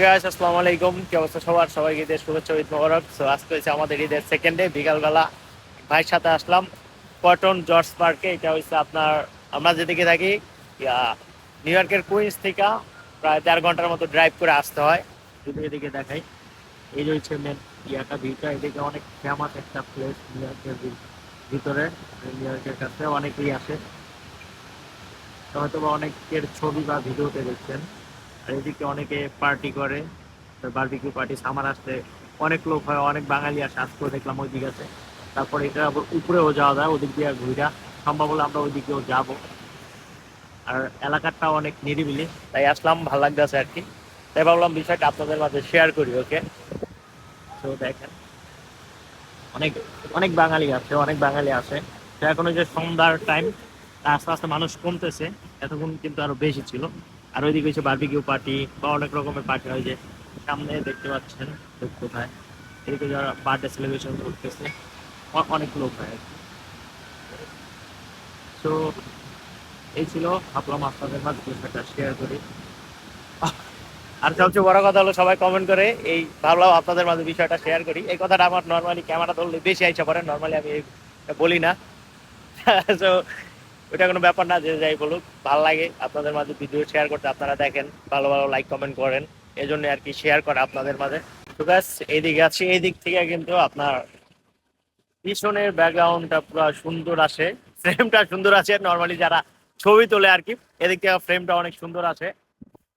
Guys আসসালামু আলাইকুম। কি অবস্থা সবার? সবাইকে ঈদের শুভেচ্ছা ঈদ মোবারক। সো আজকে হচ্ছে আমাদের ঈদের সেকেন্ড ডে বিকালবেলা ভাইয়ের সাথে আসলাম কটন জর্জ পার্কে। এটা হচ্ছে আপনার, আমরা যেদিকে থাকি নিউ ইয়র্কের কুইন্স থেকে প্রায় দেড় ঘণ্টার মতো ড্রাইভ করে আসতে হয়। যদি এদিকে দেখাই, এই হচ্ছে মেন ইয়াটা, ভিউটা, এদিকে অনেক ফেমাস একটা প্লেস নিউ ইয়র্কের ভিতরে নিউ ইয়র্কের কাছে। অনেকেই আসে। হয়তো বা অনেকের ছবি বা ভিডিওতে দেখছেন। আর এদিকে অনেকে পার্টি করে বারবিকিউ পার্টি সামার আসতে অনেক লোক হয়, অনেক বাঙালি আসে, আজকেও দেখলাম ওই দিক আছে। তারপরে এটা আবার উপরেও যাওয়া যায়, ওদিক দিয়ে ঘুরা সম্ভব হলে আমরা ওই দিকেও যাব। আর এলাকাটা অনেক নিরিবিলি, তাই আসলাম, ভালো লাগতেছে আর কি। তাই ভাবলাম বিষয়টা আপনাদের মাঝে শেয়ার করি ওকে তো দেখেন, অনেক অনেক বাঙালি আছে, অনেক বাঙালি আছে। তো এখন ওই যে সন্ধ্যার টাইম আস্তে আস্তে মানুষ কমতেছে, এতক্ষণ কিন্তু আরও বেশি ছিল। আর ওইদিকে হচ্ছে বার্বিকিউ পার্টি বা অনেক রকমের পার্টি হয় যে সামনে দেখতে পাচ্ছেন কোথায়। এদিকে যারা বার্থডে সেলিব্রেশন করতেছে অনেক লোক হয় তো এই ছিল ভাবলাম আপনাদের মাঝে বিষয়টা শেয়ার করি। আর সবচেয়ে বড় কথা হলো সবাই কমেন্ট করে, এই ভাবলাম আপনাদের মাঝে বিষয়টা শেয়ার করি। এই কথাটা আমার নর্মালি ক্যামেরা ধরলে বেশি আইসা পড়ে নর্মালি আমি বলি না। তো ওটা কোনো ব্যাপার না, যে যাই বলুক। ভালো লাগে আপনাদের মাঝে ভিডিও শেয়ার করতে, আপনারা দেখেন, ভালো ভালো লাইক কমেন্ট করেন। এই জন্য আর কি শেয়ার করে আপনাদের মাঝে। তো ব্যাস, এইদিকে আছি। এই দিক থেকে কিন্তু আপনার পিছনের ব্যাকগ্রাউন্ডটা পুরো সুন্দর আসে। ফ্রেমটা সুন্দর আছে। নর্মালি যারা ছবি তোলে আর কি, এদিক থেকে ফ্রেমটা অনেক সুন্দর আছে।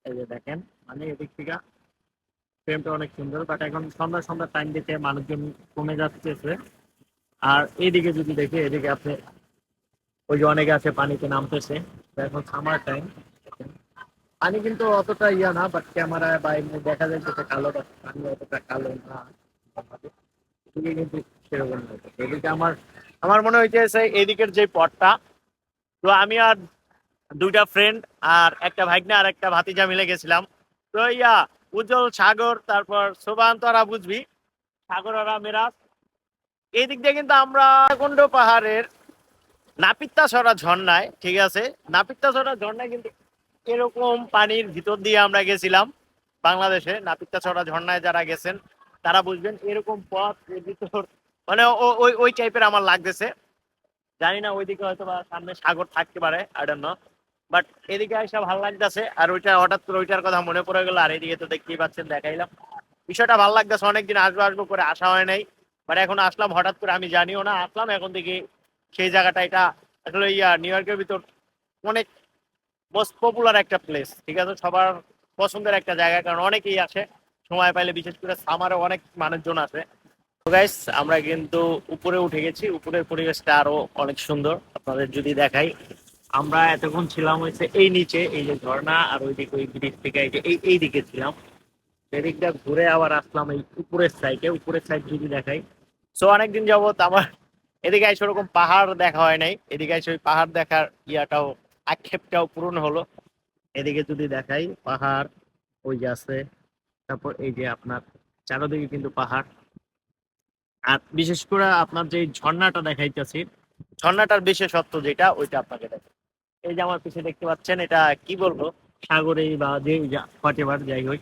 এই যে দেখেন মানে এদিক থেকে ফ্রেমটা অনেক সুন্দর। বাট এখন সন্ধ্যা সন্ধ্যা টাইম দিতে মানুষজন কমে যাচ্ছে। আর এইদিকে যদি দেখি, এদিকে আপনি ওই যে অনেকে আছে পানিতে নামতেছে। এখন সামার টাইম পানি কিন্তু অতটা ইয়া না বাট ক্যামেরায় বা এমনি দেখা যায় যে কালো পানি অতটা কালো না। এদিকে আমার আমার মনে হইতেছে এইদিকের যে পথটা তো আমি আর দুইটা ফ্রেন্ড আর একটা ভাইগনা আর একটা ভাতিজা মিলে গেছিলাম। তো ইয়া, উজ্জ্বল, সাগর, তারপর সোবান তোরা বুঝবি সাগর মেরাজ এই দিক দিয়ে কিন্তু আমরা কুণ্ড পাহাড়ের নাপিত্তাছড়া ঝর্ণায়, ঠিক আছে? নাপিত্তাছড়া ঝর্ণায় কিন্তু এরকম পানির ভিতর দিয়ে আমরা গেছিলাম বাংলাদেশে। নাপিত্তাছড়া ঝর্ণায় যারা গেছেন, তারা বুঝবেন এরকম পথ ভিতর মানে ওই ওই টাইপের আমার লাগতেছে। জানি না, ওইদিকে হয়তো বা সামনে সাগর থাকতে পারে আই ডোন্ট নো বাট এদিকে এসে ভালো লাগতেছে, আর ওইটা হঠাৎ করে ওইটার কথা মনে পড়ে গেল, আর এদিকে তো দেখতেই পাচ্ছেন, দেখাইলাম। বিষয়টা ভালো লাগতেছে, অনেকদিন আসব আসব করে আসা হয় নাই। বাট এখন আসলাম, হঠাৎ করে আমি জানিও না, আসলাম, এখন দেখি সেই জায়গাটা এটা আসলে ইয়া নিউ ইয়র্কের ভিতর অনেক মোস্ট পপুলার একটা প্লেস ঠিক আছে? সবার পছন্দের একটা জায়গা, কারণ অনেকেই আসে। সময় পাইলে বিশেষ করে সামারে অনেক মানুষজন আসে। তো গাইস আমরা কিন্তু উপরে উঠে গেছি। উপরের পরিবেশটা আরও অনেক সুন্দর। আপনাদের যদি দেখাই, আমরা এতক্ষণ ছিলাম হচ্ছে এই নিচে, এই যে ঝর্ণা, আর ওইদিকে ওই ব্রিজ থেকে এই এই দিকে ছিলাম। সেদিকটা ঘুরে আবার আসলাম এই উপরের সাইডে উপরের সাইড যদি দেখাই সো অনেকদিন যাবত আমার এদিকে এসে ওরকম পাহাড় দেখা হয় নাই। এদিকে এসে ওই পাহাড় দেখার ইয়াটাও, আক্ষেপটাও পূরণ হলো। এদিকে যদি দেখাই, পাহাড় ওই যে আছে, তারপর এই যে আপনার চারোদিকে কিন্তু পাহাড়। আর বিশেষ করে আপনার যে ঝর্ণাটা দেখাইতেছি, ঝর্ণাটার বিশেষত্ব যেটা, ওইটা আপনাকে দেখে এই যে আমার পিছিয়ে দেখতে পাচ্ছেন, এটা কি বলব? সাগরে বা যে হোয়াট এভার যাই হোক।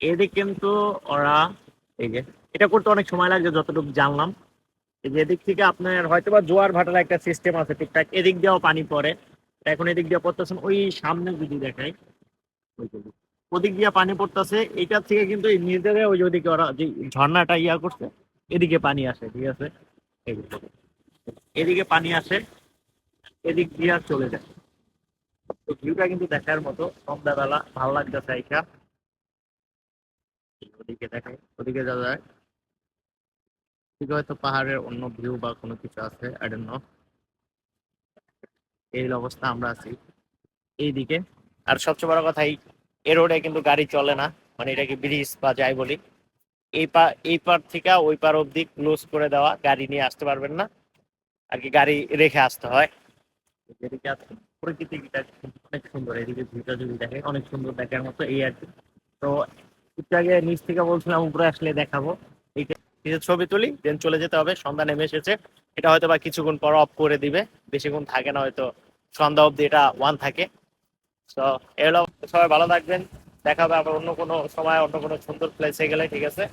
এদিক কিন্তু ওরা, এই যে, এটা করতে অনেক সময় লাগছে যতটুকু জানলাম। এদিক থেকে আপনার হয়তো বা জোয়ার ভাটার একটা সিস্টেম আছে ঠিকঠাক এদিক দিয়েও পানি পড়ে। এখন এদিক দিয়ে পড়তেছেন ওই সামনে যদি দেখাই ওদিক দিয়ে পানি পড়তেছে, এটার থেকে কিন্তু নিজেদের ওই যে ওদিকে ওরা যে ঝর্ণাটা ইয়া করছে, এদিকে পানি আসে, ঠিক আছে? এদিকে পানি আসে, এদিক দিয়ে চলে যায়। তো ভিউটা কিন্তু দেখার মতো, সন্ধ্যাবেলা ভালো লাগতেছে এইটা ওদিকে দেখাই, ওদিকে যাওয়া যায়। ওদিকে হয়তো পাহাড়ের অন্য ভিউ বা কোনো কিছু আছে? এই অবস্থা, আমরা আছি এইদিকে। আর সবচেয়ে বড় কথা, এই এই রোডে কিন্তু গাড়ি চলে না মানে এটাকে ব্রিজ বা যাই বলি। এই পা, এই পার থেকে ওই পার অবধি ক্লোজ করে দেওয়া, গাড়ি নিয়ে আসতে পারবেন না। আর কি গাড়ি রেখে আসতে হয়। এদিকে আছে প্রকৃতিটা অনেক সুন্দর, এদিকে ভিউটা যদি দেখে, অনেক সুন্দর দেখার মতো এই আর কি। তো একটু আগে নিচ থেকে বলছিলাম, উপরে আসলে দেখাবো। কিছু ছবি তুলি দেন চলে যেতে হবে, সন্ধ্যা নেমে এসেছে। এটা হয়তো বা কিছুক্ষণ পর অফ করে দিবে, বেশিক্ষণ থাকে না, হয়তো সন্ধ্যা অব্দি এটা ওয়ান থাকে। তো এগুলো সবাই ভালো থাকবেন। দেখা হবে আবার অন্য কোনো সময়, অন্য কোনো সুন্দর প্লেসে গেলে, ঠিক আছে?